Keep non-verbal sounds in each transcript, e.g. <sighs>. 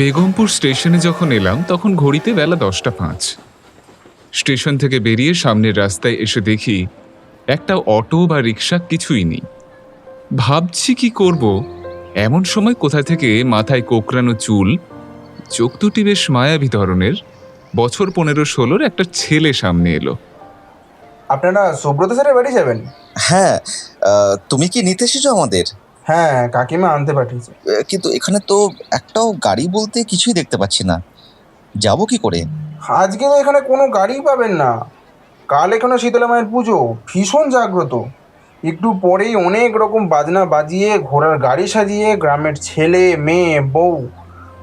বেগমপুর স্টেশনে যখন এলাম তখন ঘড়িতে বেলা দশটা পাঁচ। স্টেশন থেকে বেরিয়ে সামনের রাস্তায় এসে দেখি একটা অটো বা রিক্সা কিছুই নেই। ভাবছি কি করব? এমন সময় কোথা থেকে মাথায় কোকড়ানো চুল চোখ দুটি বেশ মায়াবী ধরনের বছর পনেরো ষোলোর একটা ছেলে সামনে এলো। আপনারা সুব্রত স্যারের বাড়ি যাবেন? হ্যাঁ তুমি কি নিতে এসেছ আমাদের? হ্যাঁ কাকিমা আনতে পাঠিয়েছে। কিন্তু এখানে তো একটাও গাড়ি বলতে কিছুই দেখতে পাচ্ছি না। যাব কি করে? আজকে তো এখানে কোনো গাড়ি পাবেন না। কাল এখানে শীতলা মায়ের পুজো ভীষণ জাগ্রত। একটু পরেই অনেক রকম বাজনা বাজিয়ে ঘোড়ার গাড়ি সাজিয়ে গ্রামের ছেলে মেয়ে বউ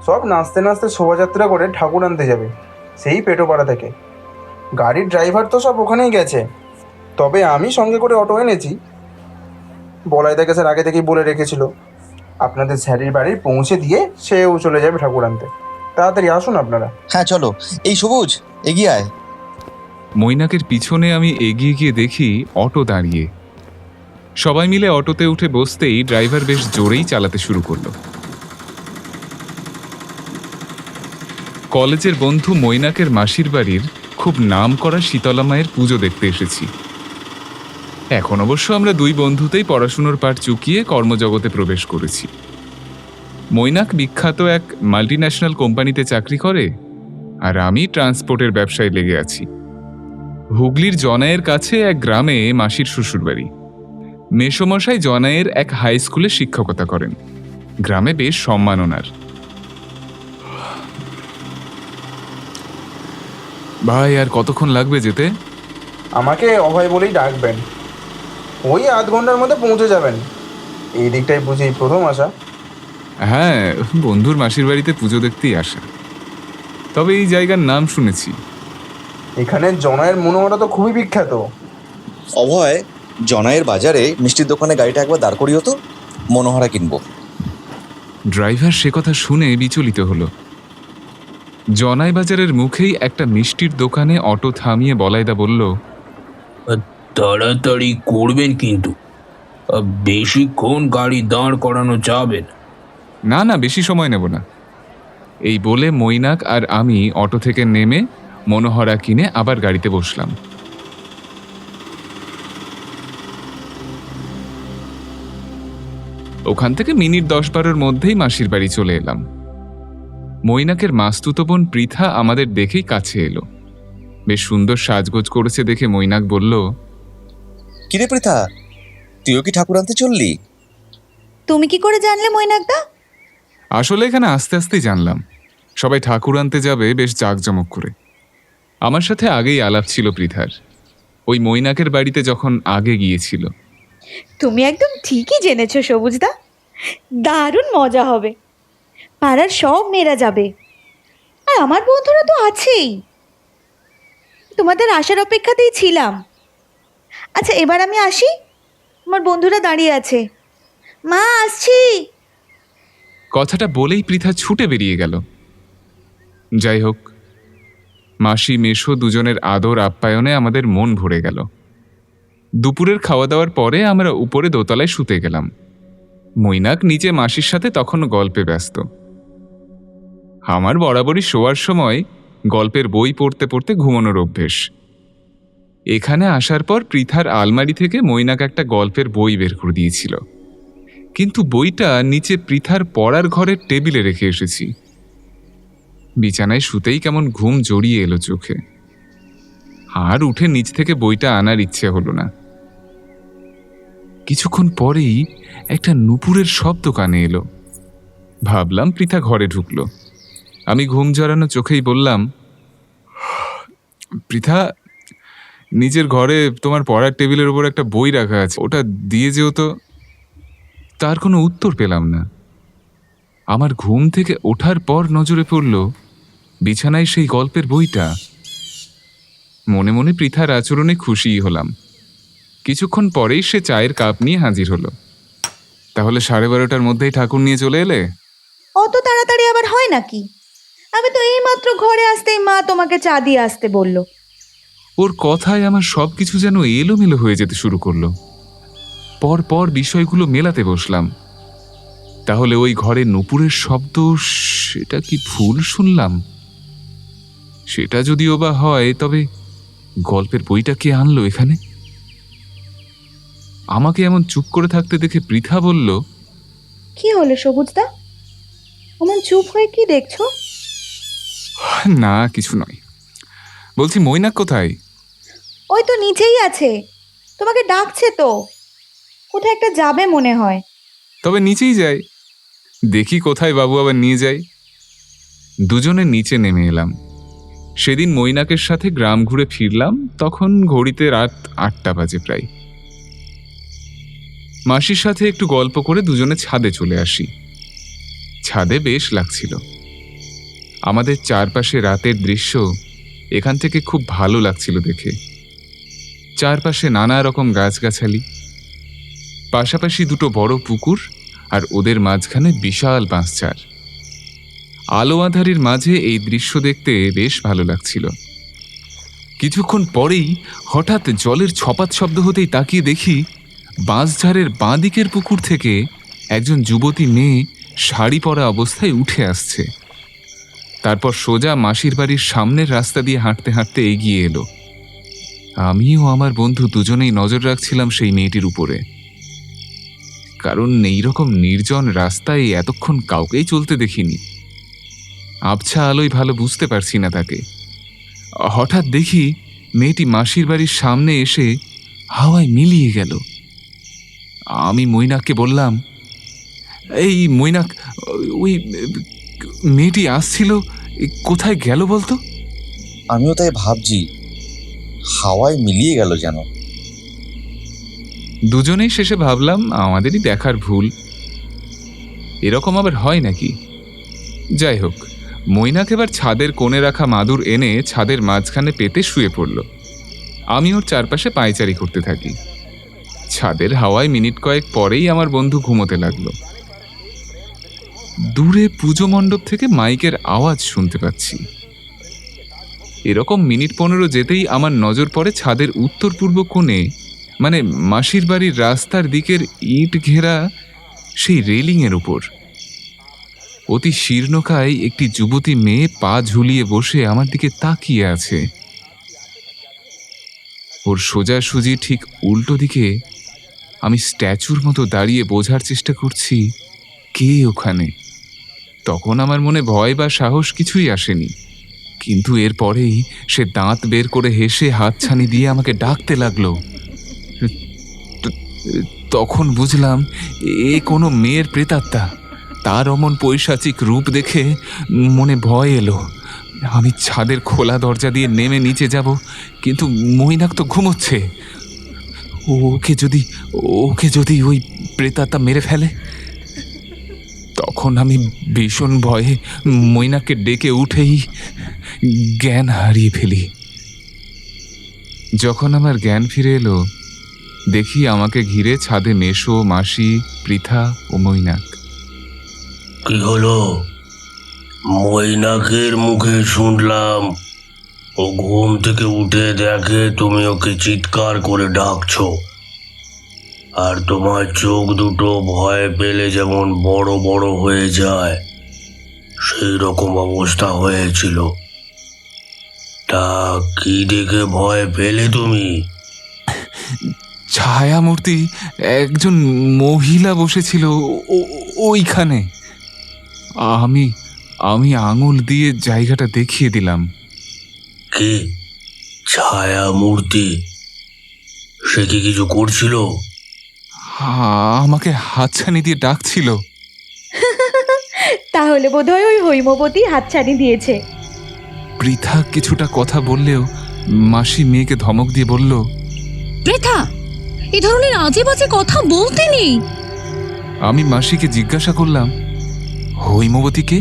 সব নাচতে নাচতে শোভাযাত্রা করে ঠাকুর আনতে যাবে সেই পেটোপাড়া থেকে। গাড়ির ড্রাইভার তো সব ওখানেই গেছে। তবে আমি সঙ্গে করে অটো এনেছি। বলাই থেকে স্যার আগে থেকেই বলে রেখেছিল আপনাদের স্যারের বাড়ি পৌঁছে দিয়ে সেও চলে যাবে ঠাকুর আনতে। তাড়াতাড়ি আসুন আপনারা। হ্যাঁ চলো। এই সবুজ এগিয়ে আয়। মৈনাকের পিছনে আমি এগিয়ে গিয়ে দেখি অটো দাঁড়িয়ে। সবাই মিলে অটোতে উঠে বসতেই ড্রাইভার বেশ জোরেই চালাতে শুরু করল। কলেজের বন্ধু মৈনাকের মাসির বাড়ির খুব নাম করা শীতলা মায়ের পুজো দেখতে এসেছি। এখন অবশ্য আমরা দুই বন্ধুতেই পড়াশুনোর পাঠ চুকিয়ে কর্মজগতে প্রবেশ করেছি। মৈনাক বিখ্যাত এক মাল্টিন্যাশনাল কোম্পানিতে চাকরি করে, আর আমি ট্রান্সপোর্টের ব্যবসায় লেগে আছি। হুগলির জনায়ের কাছে এক গ্রামে মাসির শ্বশুরবাড়ি। মেসমশাই জনায়ের এক হাই স্কুলে শিক্ষকতা করেন। গ্রামে বেশ সম্মাননার। ভাই, আর কতক্ষণ লাগবে যেতে? আমাকে অভয় বলেই ডাকবেন। ওই আধ ঘণ্টার মধ্যে পৌঁছে যাবেন। এই দিকটাই বুঝি এই প্রথম আসা হ্যাঁ বন্ধুর মাসির বাড়িতে পুজো দেখতেই আসা। তবে এই জায়গার নাম শুনেছি। এখানে জনায়ের মনোহরা তো খুবই বিখ্যাত। অভয় জনায়ের বাজারে মিষ্টির দোকানে গাড়িটা একবার দাঁড় করিও তো মনোহরা কিনবো। ড্রাইভার সে কথা শুনে বিচলিত হলো। জনাই বাজারের মুখেই একটা মিষ্টির দোকানে অটো থামিয়ে বলাইদা বলল তাড়াতাড়ি করবেন কিন্তু। বেশিক্ষণ গাড়ি দাঁড় করানো যাবে না। না না, বেশি সময় নেব না। এই বলে মৈনাক আর আমি অটো থেকে নেমে মনোহরা কিনে আবার গাড়িতে বসলাম। ওখান থেকে মিনিট দশ বারোর মধ্যেই মাসির বাড়ি চলে এলাম। মৈনাকের মাস্তুতো বোন পৃথা আমাদের দেখেই কাছে এলো। বেশ সুন্দর সাজগোজ করেছে দেখে মৈনাক বলল কিরে পৃথা? তুইও কি ঠাকুর আনতে চললি? তুমি কি করে জানলে মৈনাকদা? আসলে এখানে আস্তে আস্তেই জানলাম। সবাই ঠাকুর আনতে যাবে বেশ জাঁকজমক করে। আমার সাথে আগেই আলাপ ছিল পৃথার। ওই মৈনাকের বাড়িতে যখন আগে গিয়েছিল। তুমি একদম ঠিকই জেনেছো সবুজদা। দারুণ মজা হবে। পাড়ার সব মেয়েরা যাবে। আর আমার বন্ধুরা তো আছেই। তোমাদের আসার অপেক্ষাতেই ছিলাম। আচ্ছা এবার আমি আসি? আমার বন্ধুরা দাঁড়িয়ে আছে। মা, আসছি। কথাটা বলেই পৃথা ছুটে বেরিয়ে গেল। যাই হোক, মাসি মেশো দুজনের আদর আপ্যায়নে আমাদের মন ভরে গেল। দুপুরের খাওয়া দাওয়ার পরে আমরা উপরে দোতলায় শুতে গেলাম। মৈনাক নিচে মাসির সাথে তখনও গল্পে ব্যস্ত। আমার বরাবরই শোয়ার সময় গল্পের বই পড়তে পড়তে ঘুমানোর অভ্যেস। এখানে আসার পর পৃথার আলমারি থেকে মৈনাক একটা গল্পের বই বের করে দিয়েছিল। কিন্তু বইটা নিচে পৃথার পড়ার ঘরের টেবিলে রেখে এসেছি। বিছানায় শুতেই কেমন ঘুম জড়িয়ে এলো চোখে। আর উঠে নিচ থেকে বইটা আনার ইচ্ছে হলো না। কিছুক্ষণ পরেই একটা নুপুরের শব্দ কানে এলো। ভাবলাম পৃথা ঘরে ঢুকলো। আমি ঘুম জড়ানো চোখেই বললাম পৃথা নিজের ঘরে তোমার পড়ার টেবিলের উপর একটা বই রাখা আছে। ওটা দিয়ে যেও তো তার কোনো উত্তর পেলাম না। আমার ঘুম থেকে ওঠার পর নজরে পড়ল বিছানায় সেই গল্পের বইটা। মনে মনে পৃথার আচরণে খুশিই হলাম। কিছুক্ষণ পরেই সে চায়ের কাপ নিয়ে হাজির হলো। তাহলে সাড়ে বারোটার মধ্যেই ঠাকুর নিয়ে চলে এলে? অত তাড়াতাড়ি আবার হয় নাকি? আমি তো এইমাত্র ঘরে আসতেই মা তোমাকে চা দিয়ে আসতে বলল। ওর কথায় আমার সব কিছু যেন এলোমেলো হয়ে যেতে শুরু করল। পর পর বিষয়গুলো মেলাতে বসলাম। তাহলে ওই ঘরে নুপুরের শব্দ সেটা কি ভুল শুনলাম? সেটা যদিও বা হয় তবে গল্পের বইটা কে আনলো এখানে? আমাকে এমন চুপ করে থাকতে দেখে পৃথা বলল কি হলো সবুজদা? অমন চুপ হয়ে কি দেখছ? না কিছু নয়। বলছি মৈনাক কোথায়? ওই তো নিচেই আছে। তোমাকে ডাকছে তো। কোথায় একটা যাবে মনে হয়। তবে নিচেই যাই। দেখি কোথায় বাবু আবার নিয়ে যাই। দুজনে নিচে নেমে এলাম। সেদিন মৈনাকের সাথে গ্রাম ঘুরে ফিরলাম, তখন ঘড়িতে রাত আটটা বাজে প্রায়। মাসির সাথে একটু গল্প করে দুজনে ছাদে চলে আসি। ছাদে বেশ লাগছিল। আমাদের চারপাশে রাতের দৃশ্য এখান থেকে খুব ভালো লাগছিল দেখে। চারপাশে নানা রকম গাছগাছালি, পাশাপাশি দুটো বড় পুকুর আর ওদের মাঝখানে বিশাল বাঁশঝাড়। আলো আধারির মাঝে এই দৃশ্য দেখতে বেশ ভালো লাগছিল। কিছুক্ষণ পরেই হঠাৎ জলের ছপাত শব্দ হতেই তাকিয়ে দেখি বাঁশঝাড়ের বাঁ দিকের পুকুর থেকে একজন যুবতী মেয়ে শাড়ি পরা অবস্থায় উঠে আসছে। তারপর সোজা মাসির বাড়ির সামনের রাস্তা দিয়ে হাঁটতে হাঁটতে এগিয়ে এলো। আমিও আমার বন্ধু দুজনেই নজর রাখছিলাম সেই মেয়েটির উপরে। কারণ এইরকম নির্জন রাস্তায় এতক্ষণ কাউকেই চলতে দেখিনি। আবছা আলোয় ভালো বুঝতে পারছি না তাকে। হঠাৎ দেখি মেয়েটি মাসির বাড়ির সামনে এসে হাওয়ায় মিলিয়ে গেল। আমি মৈনাককে বললাম, এই মৈনাক, ওই মেয়েটি আসছিল কোথায় গেল বলতো? আমিও তাই ভাবছি। হাওয়ায় মিলিয়ে গেল যেন। দুজনেই শেষে ভাবলাম, আমাদেরই দেখার ভুল। এরকম আবার হয় নাকি? যাই হোক, মৈনাক এবার ছাদের কোণে রাখা মাদুর এনে ছাদের মাঝখানে পেতে শুয়ে পড়ল। আমি ওর চারপাশে পায়চারি করতে থাকি। ছাদের হাওয়ায় মিনিট কয়েক পরেই আমার বন্ধু ঘুমোতে লাগল। দূরে পুজো মণ্ডপ থেকে মাইকের আওয়াজ শুনতে পাচ্ছি। এরকম মিনিট পনেরো যেতেই আমার নজর পড়ে ছাদের উত্তর পূর্ব কোণে। মানে মাসির বাড়ির রাস্তার দিকের ইট ঘেরা সেই রেলিংয়ের উপর। অতি শীর্ণকায় একটি যুবতী মেয়ে পা ঝুলিয়ে বসে আমার দিকে তাকিয়ে আছে। ওর সোজাসুজি ঠিক উল্টো দিকে আমি স্ট্যাচুর মতো দাঁড়িয়ে বোঝার চেষ্টা করছি, কে ওখানে? তখন আমার মনে ভয় বা সাহস কিছুই আসেনি। কিন্তু এরপরেই সে দাঁত বের করে হেসে হাতছানি দিয়ে আমাকে ডাকতে লাগল। তখন বুঝলাম এ কোনো মেয়ের প্রেতাত্মা। তার অমন পৈশাচিক রূপ দেখে মনে ভয় এলো। আমি ছাদের খোলা দরজা দিয়ে নেমে নিচে যাব, কিন্তু মৈনাক তো ঘুমোচ্ছে। ওকে যদি ওকে যদি ওই প্রেতাত্মা মেরে ফেলে? তখন আমি ভীষণ ভয়ে মৈনাককে ডেকে উঠেই জ্ঞান হারিয়ে ফেলি। যখন আমার জ্ঞান ফিরে এলো, দেখি আমাকে ঘিরে ছাদে মেশো মাসি, পৃথা ও মৈনাক। কি হলো? মৈনাকের মুখে শুনলাম, ও ঘুম থেকে উঠে দেখে তুমি ওকে চিৎকার করে ডাকছো। আর তোমার চোখ দুটো ভয় পেলে যেমন বড় বড় হয়ে যায় সেই রকম অবস্থা হয়েছিল। তা কি দেখে ভয় পেলে তুমি? ছায়ামূর্তি একজন মহিলা বসেছিল ওইখানে। আমি আমি আঙুল দিয়ে জায়গাটা দেখিয়ে দিলাম। কি? ছায়া মূর্তি সে কি কিছু করছিল? হা- আমাকে হাতছানি দিয়ে ডাকছিল। <laughs> তাহলে বোধহয় ওই হৈমবতী হাতছানি দিয়েছে। পৃথা কিছুটা কথা বললেও মাসি মেয়েকে ধমক দিয়ে বলল বৃথা এ ধরনের আজে বাজে কথা বলতে নেই। আমি মাসিকে জিজ্ঞাসা করলাম হৈমবতীকে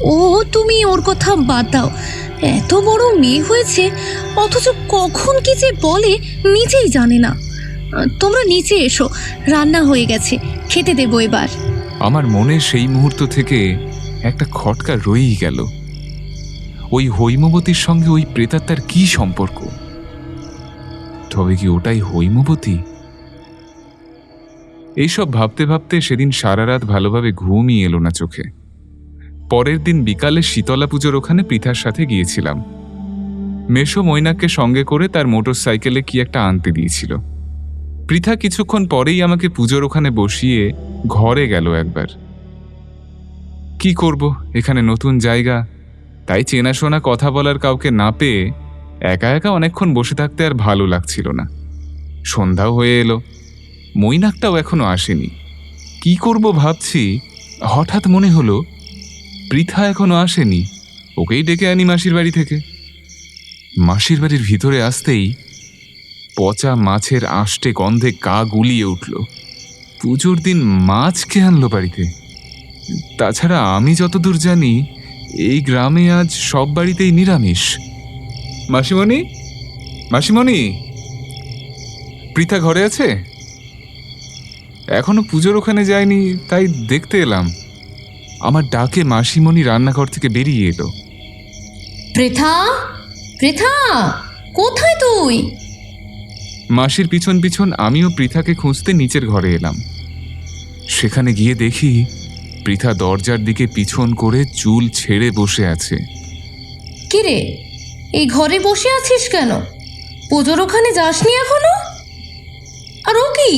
ও তুমি ওর কথা বাদ দাও। এত বড় মেয়ে হয়েছে অথচ কখন কি যে বলে নিজেই জানে না। তোমরা নিচে এসো রান্না হয়ে গেছে খেতে দেবো এবার। আমার মনে সেই মুহূর্ত থেকে একটা খটকা রয়েই গেল। ওই হৈমবতীর সঙ্গে ওই প্রেতাত্মার কি সম্পর্ক? তবে কি ওটাই হৈমবতী? এইসব ভাবতে ভাবতে সেদিন সারা রাত ভালোভাবে ঘুমই এলো না চোখে। পরের দিন বিকালে শীতলা পুজোর ওখানে পৃথার সাথে গিয়েছিলাম। মেশো মৈনাককে সঙ্গে করে তার মোটর সাইকেলে কি একটা আনতে দিয়েছিল। পৃথা কিছুক্ষণ পরেই আমাকে পুজোর ওখানে বসিয়ে ঘরে গেল একবার। কি করব? এখানে নতুন জায়গা তাই চেনাশোনা কথা বলার কাউকে না পেয়ে একা একা অনেকক্ষণ বসে থাকতে আর ভালো লাগছিল না। সন্ধ্যাও হয়ে এলো। মৈনাকটাও এখনও আসেনি। কি করব ভাবছি, হঠাৎ মনে হলো, পৃথা এখনও আসেনি। ওকেই ডেকে আনি মাসির বাড়ি থেকে। মাসির বাড়ির ভিতরে আসতেই পচা মাছের আষ্টে গন্ধে গা গুলিয়ে উঠল। পুজোর দিন মাছ কে আনলো বাড়িতে? তাছাড়া আমি যতদূর জানি এই গ্রামে আজ সব বাড়িতেই নিরামিষ। মাসিমণি? মাসিমণি? পৃথা ঘরে আছে? এখনও পুজোর ওখানে যায়নি তাই দেখতে এলাম। আমার ডাকে মাসিমণি রান্নাঘর থেকে বেরিয়ে এলো। পৃথা পৃথা কোথায় তুই? মাসির পিছন পিছন আমিও পৃথাকে খুঁজতে নিচের ঘরে এলাম। সেখানে গিয়ে দেখি পৃথা দরজার দিকে পিছন করে চুল ছেড়ে বসে আছে। কিরে এই ঘরে বসে আছিস কেন? পুজোর ওখানে যাসনি এখনও? আর ও কি?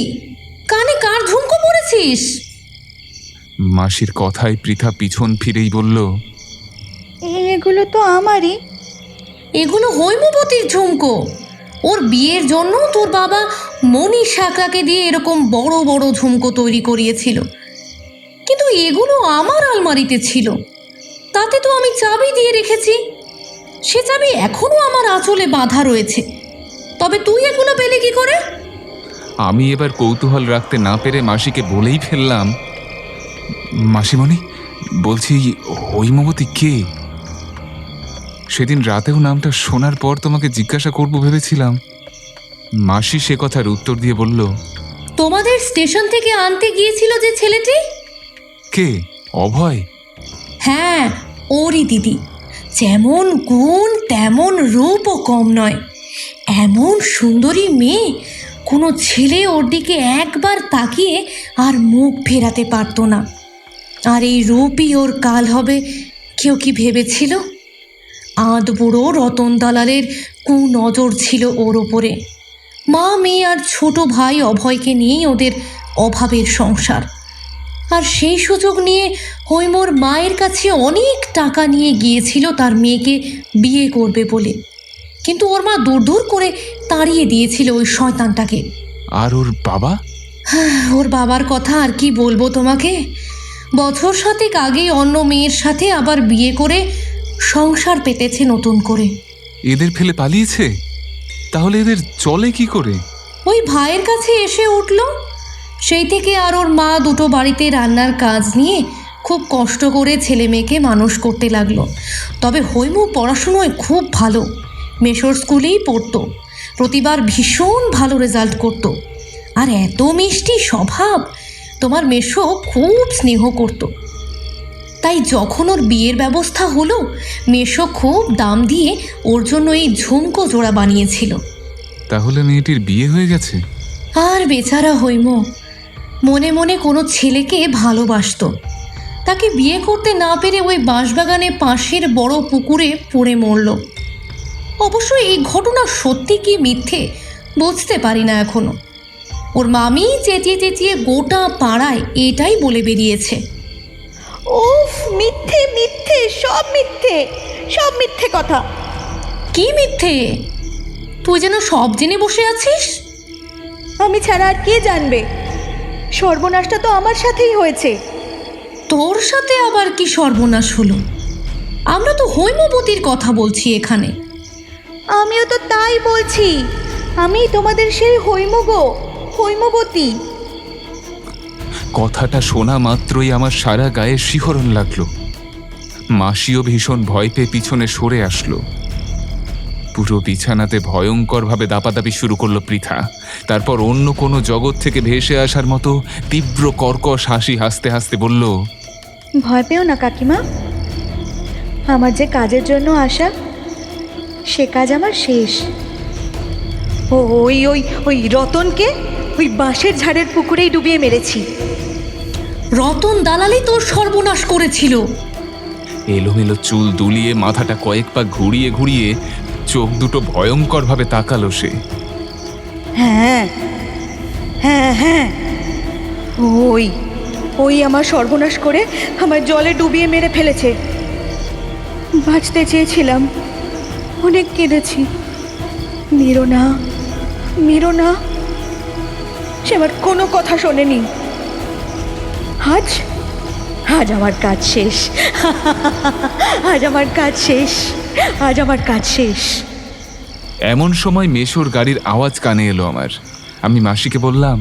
কানে কার ঝুমকো পড়েছিস? মাসির কথায় পৃথা পিছন ফিরেই বলল এগুলো তো আমারই। এগুলো হৈমবতীর ঝুমকো। ওর বিয়ের জন্য তোর বাবা মণি সাকরাকে দিয়ে এরকম বড় বড় ঝুমকো তৈরি করিয়েছিল। এগুলো আমার আলমারিতে ছিল। তাতে তো আমি চাবি দিয়ে রেখেছি। সে চাবি এখনও আমার আঁচলে বাঁধা রয়েছে। তবে তুই এগুলো পেলে কি করে? আমি এবার কৌতূহল রাখতে না পেরে মাসিকে বলেই ফেললাম। মাসিমণি বলছি হৈমবতী কে? সেদিন রাতেও নামটা শোনার পর তোমাকে জিজ্ঞাসা করব ভেবেছিলাম। মাসি সে কথার উত্তর দিয়ে বলল তোমাদের স্টেশন থেকে আনতে গিয়েছিল যে ছেলেটি? কে? অভয়? হ্যাঁ ওরই দিদি। যেমন গুণ, তেমন রূপও কম নয়। এমন সুন্দরী মেয়ে কোনো ছেলে ওর দিকে একবার তাকিয়ে আর মুখ ফেরাতে পারতো না। আর এই রূপই ওর কাল হবে, কেউ কি ভেবেছিল? আধ বুড়ো রতন দালালের কু নজর ছিল ওর ওপরে মা, মেয়ে আর ছোট ভাই অভয়কে নিয়েই ওদের অভাবের সংসার। আর সেই সুযোগ নিয়ে হৈমোর মায়ের কাছে অনেক টাকা নিয়ে গিয়েছিল তার মেয়েকে বিয়ে করবে বলে। কিন্তু ওর মা দূর দূর করে তাড়িয়ে দিয়েছিল ওই শয়তানটাকে। আর ওর বাবা? <sighs> ওর বাবার কথা আর কি বলব তোমাকে? বছর সাতেক আগেই অন্য মেয়ের সাথে আবার বিয়ে করে সংসার পেতেছে নতুন করে। এদের ফেলে পালিয়েছে? তাহলে এদের চলে কি করে? ওই ভাইয়ের কাছে এসে উঠল সেই থেকে আর ওর মা দুটো বাড়িতে রান্নার কাজ নিয়ে খুব কষ্ট করে ছেলে মেয়েকে মানুষ করতে লাগল। তবে হৈমু পড়াশুনোয় খুব ভালো। মেশোর স্কুলেই পড়তো। প্রতিবার ভীষণ ভালো রেজাল্ট করত। আর এত মিষ্টি স্বভাব! তোমার মেশো খুব স্নেহ করতো। তাই যখন ওর বিয়ের ব্যবস্থা হলো মেশো খুব দাম দিয়ে ওর জন্য এই ঝুমকো জোড়া বানিয়েছিল। তাহলে মেয়েটির বিয়ে হয়ে গেছে? আর বেচারা হইম মনে মনে কোনো ছেলেকে ভালোবাসতো। তাকে বিয়ে করতে না পেরে ওই বাঁশবাগানে পাশের বড় পুকুরে পড়ে মরল। অবশ্য এই ঘটনা সত্যি কি মিথ্যে বুঝতে পারি না এখনও ওর মামি চেঁচিয়ে চেঁচিয়ে গোটা পাড়ায় এটাই বলে বেরিয়েছে। ও মিথ্যে মিথ্যে সব মিথ্যে সব মিথ্যে কথা। কি মিথ্যে? তুই যেন সব জেনে বসে আছিস? আমি ছাড়া আর কে জানবে? সর্বনাশটা তো আমার সাথেই হয়েছে। তোর সাথে আবার কি সর্বনাশ হলো? আমরা তো হৈমবতীর কথা বলছি এখানে। আমিও তো তাই বলছি। আমি তোমাদের সেই হৈম গো হৈমবতী। কথাটা শোনা মাত্রই আমার সারা গায়ে শিহরণ লাগল। মাসিও ভীষণ ভয় পেয়ে পিছনে সরে আসলো। পুরো বিছানাতে ভয়ঙ্করভাবে দাপাদাপি শুরু করল পৃথা। তারপর অন্য কোনো জগৎ থেকে ভেসে আসার মতো তীব্র কর্কশ হাসি হাসতে হাসতে বলল ভয় পেও না কাকিমা। আমার যে কাজের জন্য আসা সে কাজ আমার শেষ। ও ওই ওই ওই রতনকে ওই বাঁশের ঝাড়ের পুকুরেই ডুবিয়ে মেরেছি। রতন দালালি তোর সর্বনাশ করেছিল। এলোমেলো চুল দুলিয়ে মাথাটা কয়েক পা ঘুরিয়ে ঘুরিয়ে চোখ দুটো ভয়ঙ্করভাবে তাকালো সে। হ্যাঁ হ্যাঁ হ্যাঁ। ওই ওই আমার সর্বনাশ করে আমার জলে ডুবিয়ে মেরে ফেলেছে। বাঁচতে চেয়েছিলাম, অনেক কেঁদেছি। মেরো না মেরো না সে আমার কোনো কথা শোনেনি। আজ আজ আমার কাজ শেষ। আজ আমার কাজ শেষ। আজ আমার কাজ শেষ। এমন সময় মেশোর গাড়ির আওয়াজ কানে এলো আমার। আমি মাসিকে বললাম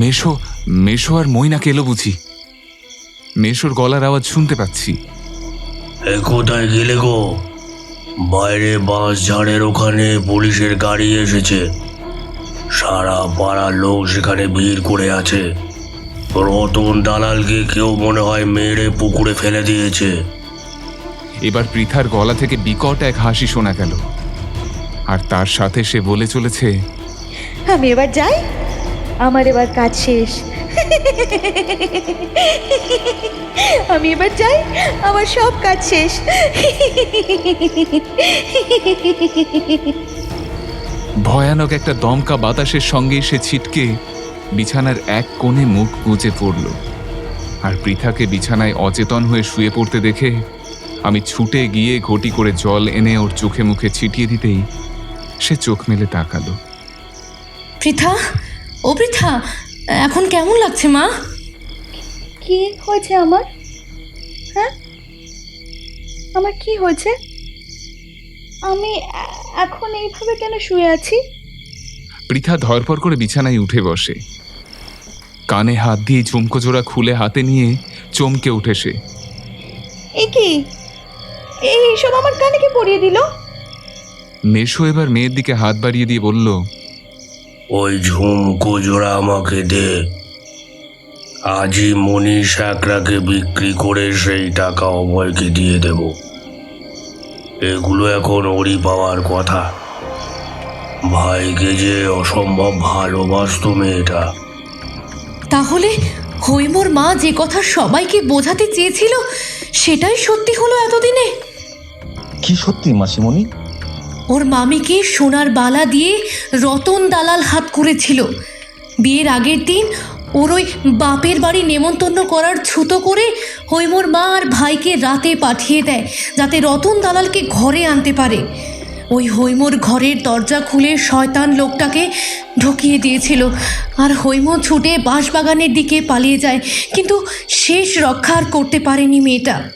মেশো মেশো আর মইনাকে এলো বুঝি? মেশোর গলার আওয়াজ শুনতে পাচ্ছি। এ কোথায় গেলে গো? বাইরে বাঁশ ঝাড়ের ওখানে পুলিশের গাড়ি এসেছে। সারা পাড়ার লোক সেখানে ভিড় করে আছে। রতন দালালকে কেউ মনে হয় মেরে পুকুরে ফেলে দিয়েছে। এবার পৃথার গলা থেকে বিকট এক হাসি শোনা গেল। আর তার সাথে সে বলে চলেছে আমি এবার যাই? আমার এবার কাজ শেষ। আমি এবার যাই? আমার সব কাজ শেষ। ভয়ানক একটা দমকা বাতাসের সঙ্গে সে ছিটকে বিছানার এক কোণে মুখ গুজে পড়ল। আর পৃথাকে বিছানায় অচেতন হয়ে শুয়ে পড়তে দেখে আমি ছুটে গিয়ে ঘটি করে জল এনে ওর চোখে মুখে ছিটিয়ে দিতেই সে চোখ মেলে তাকালো। পৃথা? ও পৃথা এখন কেমন লাগছে মা? কি হয়েছে আমার? হ্যাঁ? আমার কি হয়েছে? আমি এখন এইভাবে কেন শুয়ে আছি? পৃথা ধরপর করে বিছানায় উঠে বসে। কানে হাত দিয়ে ঝুমকো জোড়া খুলে হাতে নিয়ে চমকে উঠে সে। এ কি? এই সব আমার কানে কি পরিয়ে দিল? মেশো এবার মেয়ের দিকে হাত বাড়িয়ে দিয়ে বলল ওই ঝুমকো জোড়া আমাকে দে। আজই মনীষ একরাকে বিক্রি করে সেই টাকা অভয়কে দিয়ে দেব। এগুলো এখন ওরই পাওয়ার কথা। ভাইকে যে অসম্ভব ভালোবাসতো মেয়েটা। তাহলে হৈমোর মা যে কথা সবাইকে বোঝাতে চেয়েছিল সেটাই সত্যি হলো এতদিনে? কি সত্যি মাসিমণি? ওর মামিকে সোনার বালা দিয়ে রতন দালাল হাত করেছিল। বিয়ের আগের দিন ওর ওই বাপের বাড়ি নেমন্তন্ন করার ছুতো করে হৈমোর মা আর ভাইকে রাতে পাঠিয়ে দেয় যাতে রতন দালালকে ঘরে আনতে পারে। ওই হৈমোর ঘরের দরজা খুলে শয়তান লোকটাকে ঢুকিয়ে দিয়েছিল। আর হৈম ছুটে বাঁশবাগানের দিকে পালিয়ে যায় কিন্তু শেষ রক্ষা আর করতে পারেনি মেয়েটা।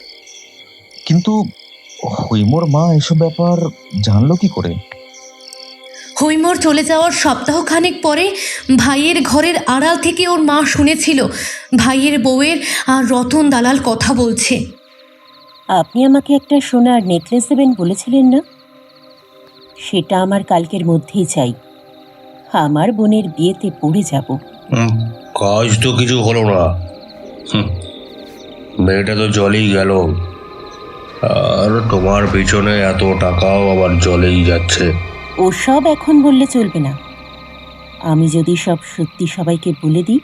কিন্তু হৈমোর মা এসব ব্যাপার জানলো কি করে? হৈমর চলে যাওয়ার সপ্তাহখানেক পরে ভাইয়ের ঘরের আড়াল থেকে ওর মা শুনেছিল ভাইয়ের বউয়ের আর রতন দালাল কথা বলছে। আপনি আমাকে একটা সোনার নেকলেস দেবেন বলেছিলেন না? সেটা আমার কালকের মধ্যেই চাই। আমার বোনের বিয়েতে পড়ে যাব। হুম, কাজ তো কিছু হলো না। হুম, মেয়েটা তো জলেই গেল। আর তোমার পিছনে এত টাকাও আবার জলেই যাচ্ছে। ওসব এখন বললে চলবে না। আমি যদি সব সত্যি সবাইকে বলে দিই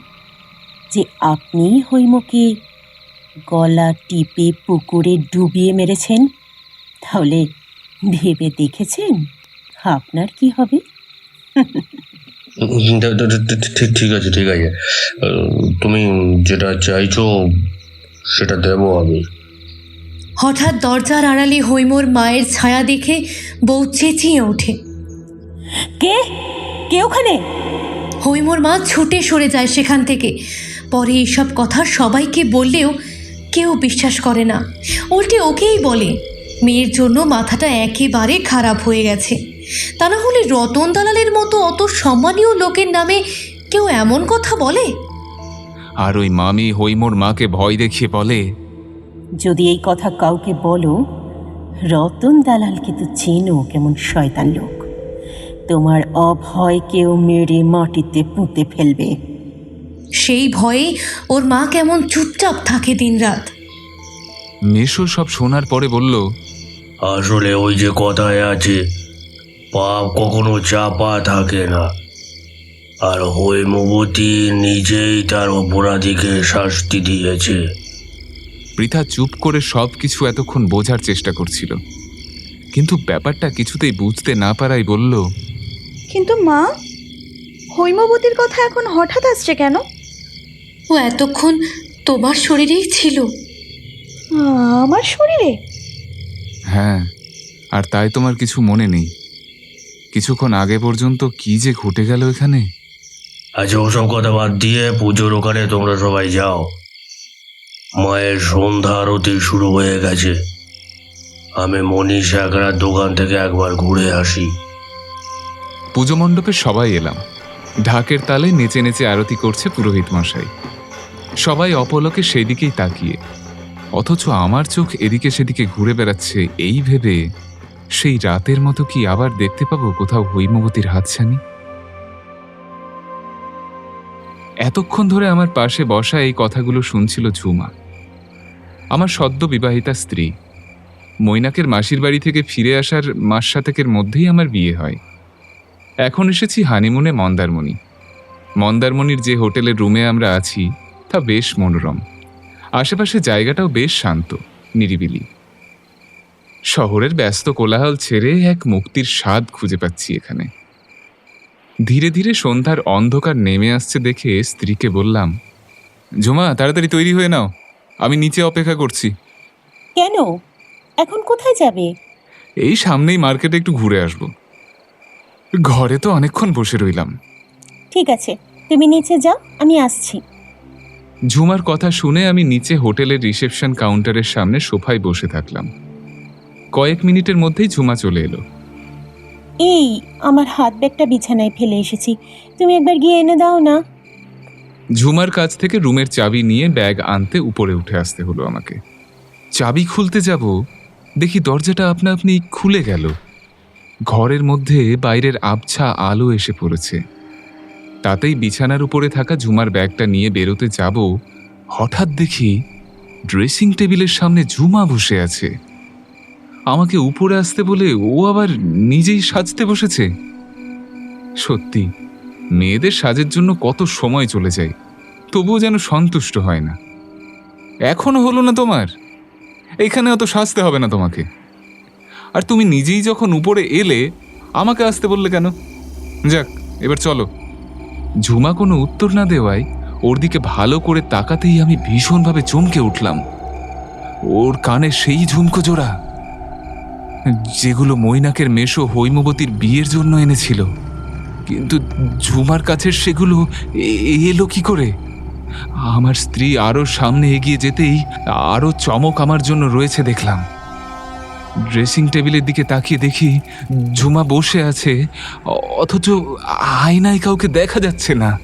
যে আপনি হৈমকে গলা টিপে পুকুরে ডুবিয়ে মেরেছেন তাহলে ভেবে দেখেছেন? আপনার কি হবে? ঠিক আছে ঠিক আছে। তুমি যেটা চাইছো সেটা দেবো আমি। হঠাৎ দরজার আড়ালে হৈমর মায়ের ছায়া দেখে বউ চেঁচিয়ে ওঠে। কে? কে ওখানে? হৈমর মা ছুটে সরে যায় সেখান থেকে। পরে এইসব কথা সবাইকে বললেও কেউ বিশ্বাস করে না। উল্টে ওকেই বলে মেয়ের জন্য মাথাটা একেবারে খারাপ হয়ে গেছে। তা না হলে রতন দালালের মতো অত সম্মানীয় লোকের নামে কেউ এমন কথা বলে? আর ওই মামি হৈমোর মাকে ভয় দেখিয়ে বলে যদি এই কথা কাউকে বলো রতন দালালকে তো চেনো কেমন শয়তান লোক। তোমার অভয় কেউ মেরে মাটিতে পুঁতে ফেলবে। সেই ভয়ে ওর মা কেমন চুপচাপ থাকে দিনরাত। মেশো সব শোনার পরে বলল আসলে ওই যে কথায় আছে পাপ কখনো চাপা থাকে না। আর হৈমবতী নিজেই তার অপরাধীকে শাস্তি দিয়েছে। পৃথা চুপ করে সব কিছু এতক্ষণ বোঝার চেষ্টা করছিল। কিন্তু ব্যাপারটা কিছুতেই বুঝতে না পারাই বলল কিন্তু মা হৈমবতীর কথা এখন হঠাৎ আসছে কেন? ও এতক্ষণ তোমার শরীরেই ছিল। আমার শরীরে? হ্যাঁ আর তাই তোমার কিছু মনে নেই। কিছুক্ষণ আগে পর্যন্ত কি যে ঘটে গেল এখানে? আচ্ছা ওসব কথা বাদ দিয়ে পুজোর ওখানে তোমরা সবাই যাও। মায়ের সন্ধ্যা আরতি শুরু হয়ে গেছে। আমি মনীষ একরার দোকান থেকে একবার ঘুরে আসি। পুজো মণ্ডপে সবাই এলাম। ঢাকের তালে নেচে নেচে আরতি করছে পুরোহিত মশাই। সবাই অপলকে সেই দিকেই তাকিয়ে। অথচ আমার চোখ এদিকে সেদিকে ঘুরে বেড়াচ্ছে এই ভেবে। সেই রাতের মতো কি আবার দেখতে পাবো কোথাও হৈমবতীর হাতছানি? এতক্ষণ ধরে আমার পাশে বসা এই কথাগুলো শুনছিল ঝুমা। আমার সদ্য বিবাহিতা স্ত্রী। মৈনাকের মাসির বাড়ি থেকে ফিরে আসার মাস সাতেকের মধ্যেই আমার বিয়ে হয়। এখন এসেছি হানিমুনে মন্দারমণি। মন্দারমণির যে হোটেলের রুমে আমরা আছি, তা বেশ মনোরম। আশেপাশে জায়গাটাও বেশ শান্ত, নিরিবিলি। শহরের ব্যস্ত কোলাহল ছেড়ে এক মুক্তির স্বাদ খুঁজে পাচ্ছি এখানে। ধীরে ধীরে সন্ধ্যার অন্ধকার নেমে আসছে দেখে স্ত্রীকে বললাম ঝুমা তাড়াতাড়ি তৈরি হয়ে নাও। আমি নিচে অপেক্ষা করছি। কেন? এখন কোথায় যাবে? এই সামনেই মার্কেটে একটু ঘুরে আসব। ঘরে তো অনেকক্ষণ বসে রইলাম। ঠিক আছে তুমি নিচে যাও আমি আসছি। ঝুমার কথা শুনে আমি নিচে হোটেলের রিসেপশন কাউন্টারের সামনে সোফায় বসে থাকলাম। কয়েক মিনিটের মধ্যেই ঝুমা চলে এলো। এই আমার হাত ব্যাগটা বিছানায় ফেলে এসেছি। তুমি একবার গিয়ে এনে দাও না। ঝুমার কাছ থেকে রুমের চাবি নিয়ে ব্যাগ আনতে উপরে উঠে আসতে হলো আমাকে। চাবি খুলতে যাব? দেখি দরজাটা আপনা আপনি খুলে গেল। ঘরের মধ্যে বাইরের আবছা আলো এসে পড়েছে। তাতেই বিছানার উপরে থাকা ঝুমার ব্যাগটা নিয়ে বেরোতে যাব। হঠাৎ দেখি ড্রেসিং টেবিলের সামনে ঝুমা বসে আছে। আমাকে উপরে আসতে বলে ও আবার নিজেই সাজতে বসেছে। সত্যি, মেয়েদের সাজের জন্য কত সময় চলে যায়, তবুও যেন সন্তুষ্ট হয় না। এখনও হলো না তোমার? এখানে অত সাজতে হবে না তোমাকে। আর তুমি নিজেই যখন উপরে এলে, আমাকে আসতে বললে কেন? যাক, এবার চলো। ঝুমা কোনো উত্তর না দেওয়ায় ওর দিকে ভালো করে তাকাতেই আমি ভীষণভাবে চমকে উঠলাম। ওর কানে সেই ঝুমকো জোড়া। যেগুলো মৈনাকের মেশো হৈমবতীর বিয়ের জন্য এনেছিল। কিন্তু ঝুমার কাছে সেগুলো এলো কি করে? আমার স্ত্রী আরও সামনে এগিয়ে যেতেই আরও চমক আমার জন্য রয়েছে দেখলাম। ড্রেসিং টেবিলের দিকে তাকিয়ে দেখি ঝুমা বসে আছে, অথচ আয়নায় কাউকে দেখা যাচ্ছে না।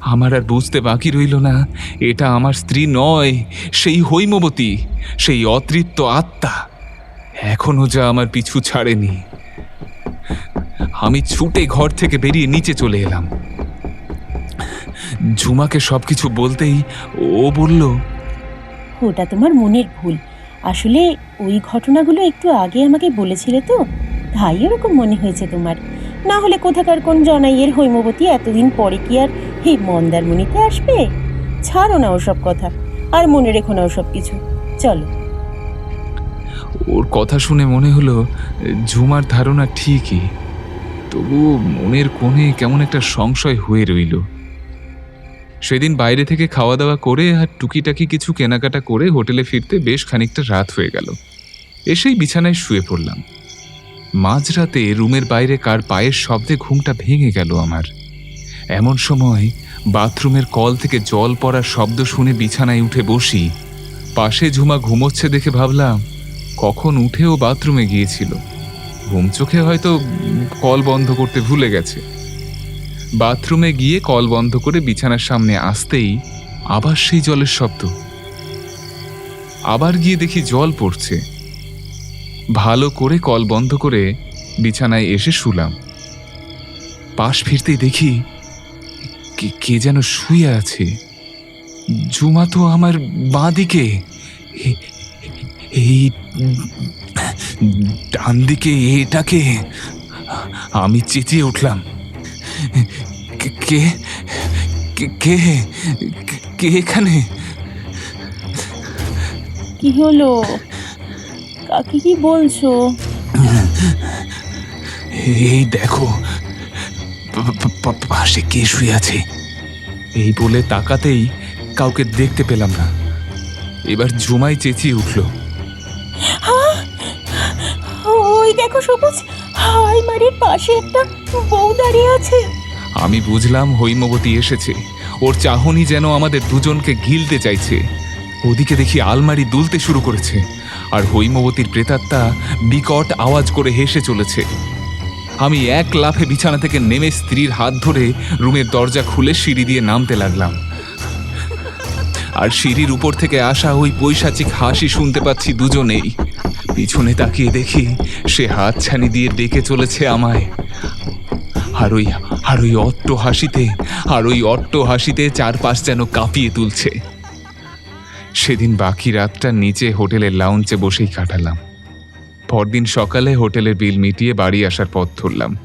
আমার আর বুঝতে বাকি রইল না, এটা আমার স্ত্রী নয়, সেই হৈমবতী, সেই অতৃপ্ত আত্মা। এখনও যা আমার পিছু ছাড়েনি। আমি ছুটে ঘর থেকে বেরিয়ে নিচে চলে এলাম। ঝুমাকে সবকিছু বলতেই ও বলল, ওটা তোমার মনের ভুল। আসলে ওই ঘটনাগুলো একটু আগে আমাকে বলেছিলে তো, তাই এরকম মনে হয়েছে তোমার। না হলে কোথাকার কোন জনাইয়ের হৈমবতী এতদিন পরে কি আর এই মন্দারমণিতে আসবে? ছাড়ো না ওসব কথা, আর মনে রেখো না ওসব কিছু। চলো। ওর কথা শুনে মনে হলো, ঝুমার ধারণা ঠিকই। তবু মনের কোণে কেমন একটা সংশয় হয়ে রইল। সেদিন বাইরে থেকে খাওয়া দাওয়া করে আর টুকিটাকি কিছু কেনাকাটা করে হোটেলে ফিরতে বেশ খানিকটা রাত হয়ে গেল। এসেই বিছানায় শুয়ে পড়লাম। মাঝরাতে রুমের বাইরে কার পায়ের শব্দে ঘুমটা ভেঙে গেল আমার। এমন সময় বাথরুমের কল থেকে জল পড়ার শব্দ শুনে বিছানায় উঠে বসি। পাশে ঝুমা ঘুমোচ্ছে দেখে ভাবলাম কখন উঠেও বাথরুমে গিয়েছিল। ঘুম চোখে হয়তো কল বন্ধ করতে ভুলে গেছে। বাথরুমে গিয়ে কল বন্ধ করে বিছানার সামনে আসতেই আবার সেই জলের শব্দ। আবার গিয়ে দেখি জল পড়ছে। ভালো করে কল বন্ধ করে বিছানায় এসে শুলাম। পাশ ফিরতেই দেখি কে- যেন শুয়ে আছে। জুমা তো আমার বাঁ দিকে এই ডান দিকে এটাকে আমি চেঁচিয়ে উঠলাম। কে- কে কে- এখানে? কি হলো? কাকে কি বলছো? এই দেখো পাশে কে শুয়ে আছে? এই বলে তাকাতেই কাউকে দেখতে পেলাম না। এবার ঝুমাই চেঁচিয়ে উঠল। দেখো সবুজ পাশে একটা বউ দাঁড়িয়ে আছে। আমি বুঝলাম হৈমবতী এসেছে। ওর চাহনি যেন আমাদের দুজনকে গিলতে চাইছে। ওদিকে দেখি আলমারি দুলতে শুরু করেছে, আর হৈমবতীর প্রেতাত্মা বিকট আওয়াজ করে হেসে চলেছে। আমি এক লাফে বিছানা থেকে নেমে স্ত্রীর হাত ধরে রুমের দরজা খুলে সিঁড়ি দিয়ে নামতে লাগলাম। আর সিঁড়ির উপর থেকে আসা ওই পৈশাচিক হাসি শুনতে পাচ্ছি দুজনেই। পিছনে তাকিয়ে দেখি সে হাত ছানি দিয়ে ডেকে চলেছে আমায়। আর ওই আর ওই অট্ট হাসিতে, আর ওই অট্ট হাসিতে চারপাশ যেন কাঁপিয়ে তুলছে। সেদিন বাকি রাতটা নিচে হোটেলের লাউঞ্চে বসেই কাটালাম। পরদিন সকালে হোটেলের বিল মিটিয়ে বাড়ি আসার পথ ধরলাম।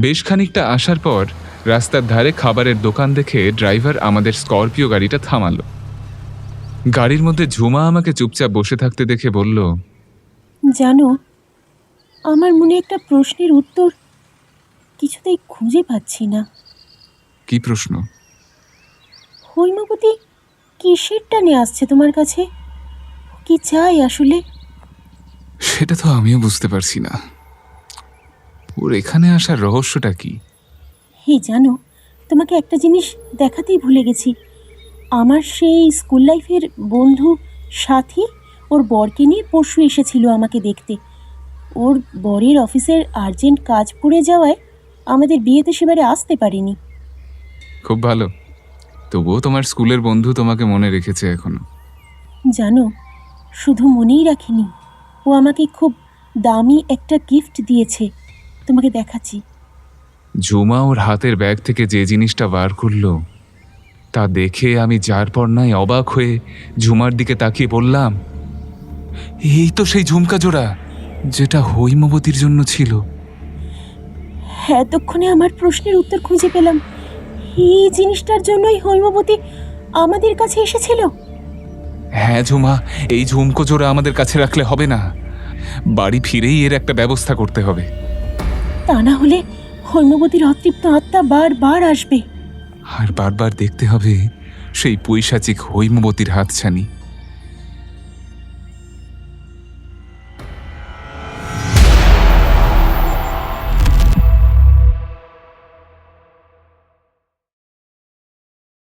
বেশ খানিকটা আসার পর রাস্তার ধারে খাবারের দোকান দেখে ড্রাইভার আমাদের স্করপিও গাড়িটা থামালো। গাড়ির মধ্যে ঝুমা আমাকে চুপচাপ বসে থাকতে দেখে বলল জানো আমার মনে একটা প্রশ্নের উত্তর কিছুতেই খুঁজে পাচ্ছি না। কি প্রশ্ন? হৈমবতী কিসের টানে আসছে তোমার কাছে? কি চাই আসলে? সেটা তো আমিও বুঝতে পারছি না। ওর এখানে আসার রহস্যটা কি? হে জানো তোমাকে একটা জিনিস দেখাতেই ভুলে গেছি। আমার সেই স্কুল লাইফের বন্ধু সাথী ওর বরকে নিয়ে পরশু এসেছিল আমাকে দেখতে। ওর বরের অফিসের আর্জেন্ট কাজ পড়ে যাওয়ায় আমাদের বিয়েতে সেবারে আসতে পারেনি। খুব ভালো। তবুও তোমার স্কুলের বন্ধু তোমাকে মনে রেখেছে এখনও। জানো শুধু মনেই রাখিনি ও আমাকে খুব দামি একটা গিফট দিয়েছে। তোমাকে দেখাচ্ছি। ঝুমা ওর হাতের ব্যাগ থেকে যে জিনিসটা বার করল তা দেখে আমি যার পর নাই অবাক হয়ে ঝুমার দিকে তাকিয়ে বললাম এই তো সেই ঝুমকা জোড়া যেটা হৈমবতীর জন্য ছিল। এতক্ষণে আমার প্রশ্নের উত্তর খুঁজে পেলাম। এই জিনিসটার জন্যই হৈমবতী আমাদের কাছে এসেছিল। হ্যাঁ ঝুমা এই ঝুমকো জোড়া আমাদের কাছে রাখলে হবে না। বাড়ি ফিরেই এর একটা ব্যবস্থা করতে হবে। তা না হলে হৈমবতীর অতৃপ্ত আত্মা বারবার আসবে। আর বারবার দেখতে হবে সেই পৈশাচিক হৈমবতীর হাতছানি।